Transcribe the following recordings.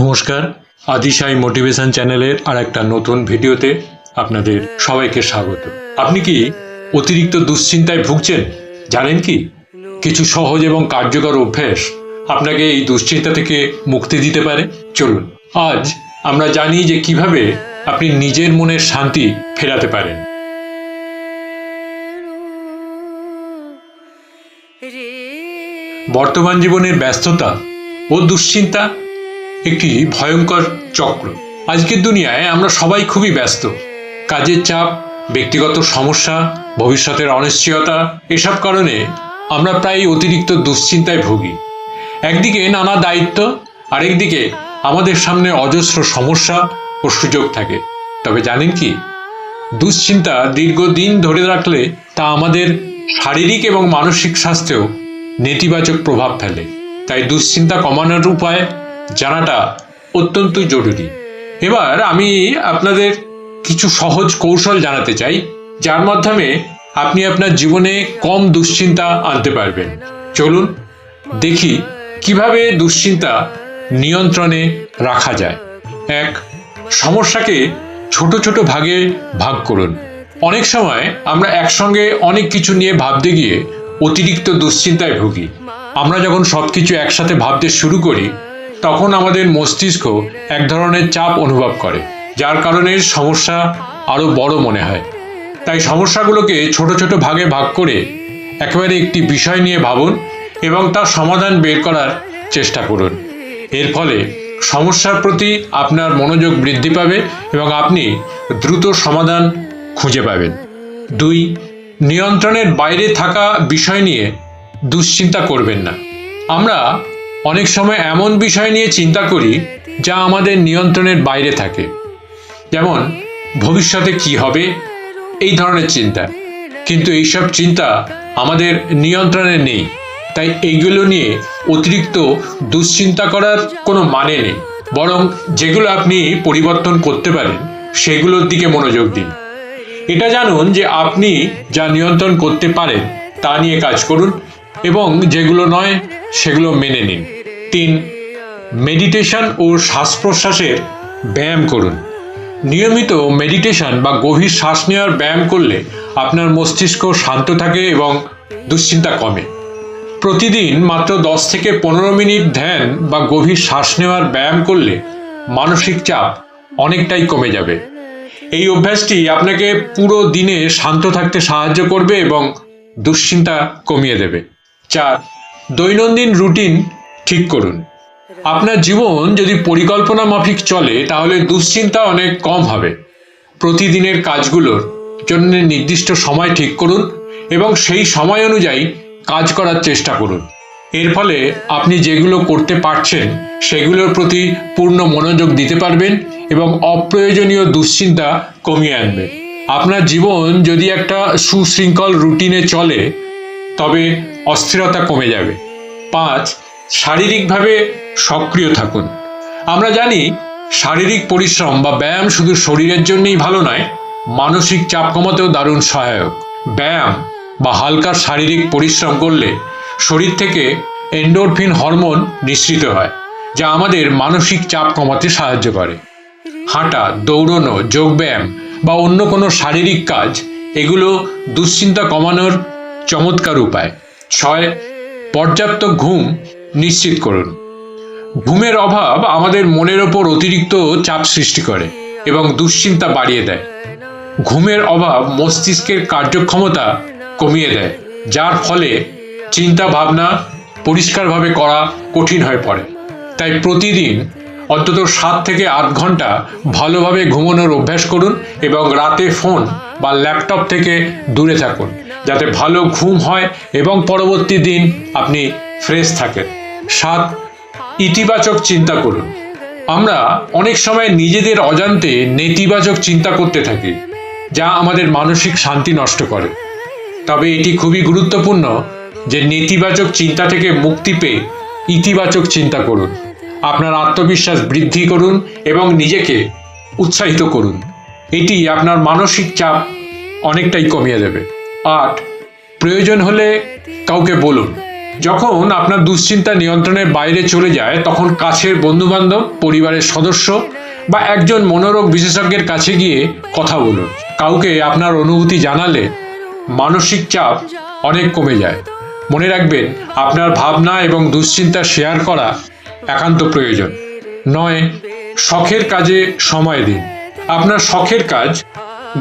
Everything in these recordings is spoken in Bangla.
নমস্কার। আদিশাই মোটিভেশন চ্যানেলের আর একটা নতুন ভিডিওতে আপনাদের সবাইকে স্বাগত। আপনি কি অতিরিক্ত দুশ্চিন্তায় ভুগছেন? জানেন কি? কিছু সহজ এবং কার্যকর অভ্যেস আপনাকে এই দুশ্চিন্তা থেকে মুক্তি দিতে পারে। চলুন, আজ আমরা জানি যে কীভাবে আপনি নিজের মনের শান্তি ফেরাতে পারেন। বর্তমান জীবনের ব্যস্ততা ও দুশ্চিন্তা একটি ভয়ঙ্কর চক্র। আজকের দুনিয়ায় আমরা সবাই খুবই ব্যস্ত। কাজের চাপ, ব্যক্তিগত সমস্যা, ভবিষ্যতের অনিশ্চয়তা, এসব কারণে আমরা প্রায় অতিরিক্ত দুশ্চিন্তায় ভুগি। একদিকে নানা দায়িত্ব, আরেকদিকে আমাদের সামনে অজস্র সমস্যা ও সুযোগ থাকে। তবে জানেন কি? দুশ্চিন্তা দীর্ঘদিন ধরে রাখলে তা আমাদের শারীরিক এবং মানসিক স্বাস্থ্যেও নেতিবাচক প্রভাব ফেলে। তাই দুশ্চিন্তা কমানোর উপায় জানাটা অত্যন্ত জরুরি। এবার আমি আপনাদের কিছু সহজ কৌশল জানাতে চাই, যার মাধ্যমে আপনি আপনার জীবনে কম দুশ্চিন্তা আনতে পারবেন। চলুন দেখি কীভাবে দুশ্চিন্তা নিয়ন্ত্রণে রাখা যায়। এক, সমস্যাকে ছোট ছোট ভাগে ভাগ করুন। অনেক সময় আমরা একসঙ্গে অনেক কিছু নিয়ে ভাবতে গিয়ে অতিরিক্ত দুশ্চিন্তায় ভুগি। আমরা যখন সবকিছু একসাথে ভাবতে শুরু করি তখন আমাদের মস্তিষ্ক এক ধরনের চাপ অনুভব করে, যার কারণে সমস্যা আরও বড় মনে হয়। তাই সমস্যাগুলোকে ছোট ছোট ভাগে ভাগ করে একেবারে একটি বিষয় নিয়ে ভাবুন এবং তার সমাধান বের করার চেষ্টা করুন। এর ফলে সমস্যার প্রতি আপনার মনোযোগ বৃদ্ধি পাবে এবং আপনি দ্রুত সমাধান খুঁজে পাবেন। দুই, নিয়ন্ত্রণের বাইরে থাকা বিষয় নিয়ে দুশ্চিন্তা করবেন না। আমরা অনেক সময় এমন বিষয় নিয়ে চিন্তা করি যা আমাদের নিয়ন্ত্রণের বাইরে থাকে। যেমন, ভবিষ্যতে কি হবে? এই ধরনের চিন্তা। কিন্তু এইসব চিন্তা আমাদের নিয়ন্ত্রণে নেই। তাই এইগুলো নিয়ে অতিরিক্ত দুশ্চিন্তা করার কোনো মানে নেই। বরং যেগুলো আপনি পরিবর্তন করতে পারেন, সেগুলোর দিকে মনোযোগ দিন। এটা জানুন যে আপনি যা নিয়ন্ত্রণ করতে পারেন, তা নিয়ে কাজ করুন এবং যেগুলো নয়, সেগুলো মেনে নিন। তিন মেডিটেশন ও শ্বাস প্রশ্বাসের ব্যায়াম করুন। নিয়মিত মেডিটেশন বা গভীর শ্বাস নেওয়ার ব্যায়াম করলে আপনার মস্তিষ্ক শান্ত থাকে এবং দুশ্চিন্তা কমে। প্রতিদিন মাত্র দশ থেকে পনেরো মিনিট ধ্যান বা গভীর শ্বাস নেওয়ার ব্যায়াম করলে মানসিক চাপ অনেকটাই কমে যাবে। এই অভ্যাসটি আপনাকে পুরো দিনে শান্ত থাকতে সাহায্য করবে এবং দুশ্চিন্তা কমিয়ে দেবে। চার, দৈনন্দিন রুটিন ঠিক করুন। আপনার জীবন যদি পরিকল্পনা মাফিক চলে, তাহলে দুশ্চিন্তা অনেক কম হবে। প্রতিদিনের কাজগুলোর জন্য নির্দিষ্ট সময় ঠিক করুন এবং সেই সময় অনুযায়ী কাজ করার চেষ্টা করুন। এর ফলে আপনি যেগুলো করতে পারছেন, সেগুলোর প্রতি পূর্ণ মনোযোগ দিতে পারবেন এবং অপ্রয়োজনীয় দুশ্চিন্তা কমিয়ে আনবে। আপনার জীবন যদি একটা সুশৃঙ্খল রুটিনে চলে, তবে অস্থিরতা কমে যাবে। পাঁচ শারীরিকভাবে সক্রিয় থাকুন। আমরা জানি শারীরিক পরিশ্রম বা ব্যায়াম শুধু শরীরের জন্যই ভালো নয়, মানসিক চাপ কমাতেও দারুণ সহায়ক। ব্যায়াম বা হালকা শারীরিক পরিশ্রম করলে শরীর থেকে এন্ডোরফিন হরমোন নিঃসৃত হয়, যা আমাদের মানসিক চাপ কমাতে সাহায্য করে। হাঁটা, দৌড়নো, যোগব্যায়াম বা অন্য কোনো শারীরিক কাজ, এগুলো দুশ্চিন্তা কমানোর চমৎকার উপায়। ছয়, পর্যাপ্ত ঘুম নিশ্চিত করুন। ঘুমের অভাব আমাদের মনের ওপর অতিরিক্ত চাপ সৃষ্টি করে এবং দুশ্চিন্তা বাড়িয়ে দেয়। ঘুমের অভাব মস্তিষ্কের কার্যক্ষমতা কমিয়ে দেয়, যার ফলে চিন্তা ভাবনা পরিষ্কারভাবে করা কঠিন হয়ে পড়ে। তাই প্রতিদিন অন্তত সাত থেকে আট ঘণ্টা ভালোভাবে ঘুমানোর অভ্যাস করুন এবং রাতে ফোন বা ল্যাপটপ থেকে দূরে থাকুন, যাতে ভালো ঘুম হয় এবং পরবর্তী দিন আপনি ফ্রেশ থাকেন। সাত, ইতিবাচক চিন্তা করুন। আমরা অনেক সময় নিজেদের অজান্তে নেতিবাচক চিন্তা করতে থাকি, যা আমাদের মানসিক শান্তি নষ্ট করে। তবে এটি খুবই গুরুত্বপূর্ণ যে নেতিবাচক চিন্তা থেকে মুক্তি পেয়ে ইতিবাচক চিন্তা করুন। আপনার আত্মবিশ্বাস বৃদ্ধি করুন এবং নিজেকে উৎসাহিত করুন। এটি আপনার মানসিক চাপ অনেকটাই কমিয়ে দেবে। আট, প্রয়োজন হলে কাউকে বলুন। যখন আপনার দুশ্চিন্তা নিয়ন্ত্রণের বাইরে চলে যায়, তখন কাছের বন্ধুবান্ধব, পরিবারের সদস্য বা একজন মনোরোগ বিশেষজ্ঞের কাছে গিয়ে কথা বলুন। কাউকে আপনার অনুভূতি জানালে মানসিক চাপ অনেক কমে যায়। মনে রাখবেন, আপনার ভাবনা এবং দুশ্চিন্তা শেয়ার করা একান্ত প্রয়োজন। নয়, শখের কাজে সময় দিন। আপনার শখের কাজ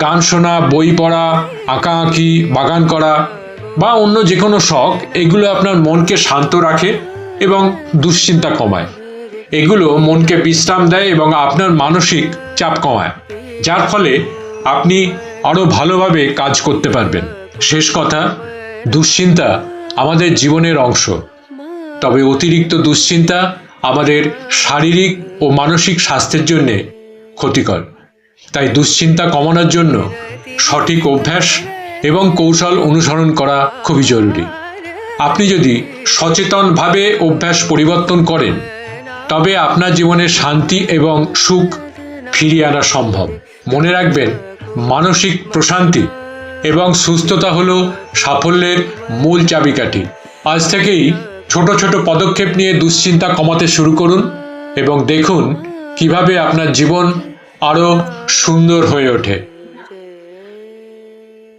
গান শোনা, বই পড়া, আঁকাআঁকি, বাগান করা বা অন্য যে কোনো শখ, এগুলো আপনার মনকে শান্ত রাখে এবং দুশ্চিন্তা কমায়। এগুলো মনকে বিশ্রাম দেয় এবং আপনার মানসিক চাপ কমায়, যার ফলে আপনি আরও ভালোভাবে কাজ করতে পারবেন। শেষ কথা, দুশ্চিন্তা আমাদের জীবনের অংশ। তবে অতিরিক্ত দুশ্চিন্তা আমাদের শারীরিক ও মানসিক স্বাস্থ্যের জন্যে ক্ষতিকর। তাই দুশ্চিন্তা কমানোর জন্য সঠিক অভ্যাস এবং কৌশল অনুসরণ করা খুবই জরুরি। আপনি যদি সচেতনভাবে অভ্যাস পরিবর্তন করেন, তবে আপনার জীবনে শান্তি এবং সুখ ফিরিয়ে আনা সম্ভব। মনে রাখবেন, মানসিক প্রশান্তি এবং সুস্থতা হলো সাফল্যের মূল চাবিকাঠি। আজ থেকেই ছোট ছোট পদক্ষেপ নিয়ে দুশ্চিন্তা কমাতে শুরু করুন এবং দেখুন কীভাবে আপনার জীবন আরও সুন্দর হয়ে ওঠে।